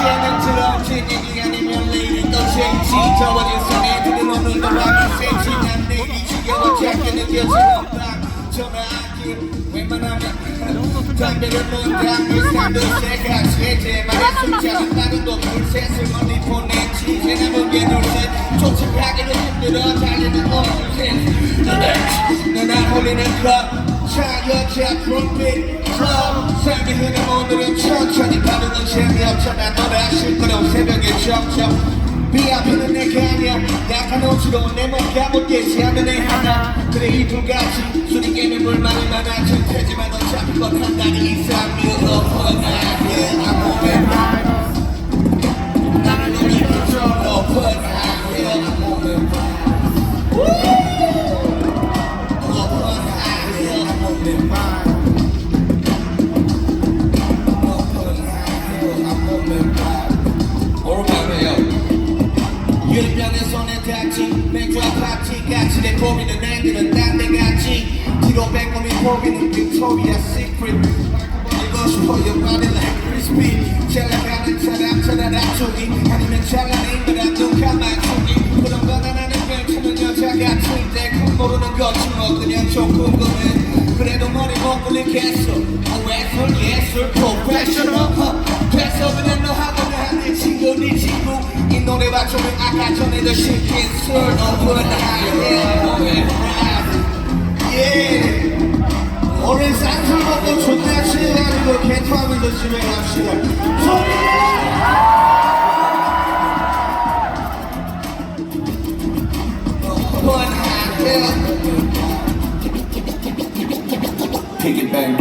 이제는 들어진 얘기 아니면 내일이 또 생지 더워진 손에 드는 오늘도 밤이 새지. 난 내일이 지겨워 작게 느껴지는 밤 전화하기 웬만하면 담배를 놓다 물산도 새가 세제 말에 숨차는 나름도 물셋을 멀리 보냈지. 이제 남은 게 둘셋 쫓아가기도 힘들어 달리는 오늘셋 너나 홀리는 클럽 차 여자 프롬빛 클럽 삶이 흐름 오늘은 천천히 가르는 재미없잖아 점점 비 앞에는 내가 아니야 약한 옷으로 내몸 감옥되지 않는 애 하나 그래 이두 가지 술이 깨면 물만이 많아 질 테지만 어차피 뻔한 날이 이상이 없구나 닿지 맥주와 파티 같이 내 고민은 애들은 딴데 같지. 뒤로 빼꼼히 포기는 빅토리아 시크릿 이고 싶어 your body like crispy 잘 나가는 사람 찾아다주기 아니면 잘나는 거라 눈 감아주기 그런 건 하나는 괜찮은 여자 같은데. 그 모르는 거지 뭐 그냥 좀 궁금해. 그래도 머리 못 굴리겠어. 어, 예술 예술 이 노래와 조금 아까 전에도 시킨 술 오픈 하이에 예 오늘 싼술 먹고 존나 취해가지고 개토하면서 집에 갑시다 오픈 하이에 Piggy bang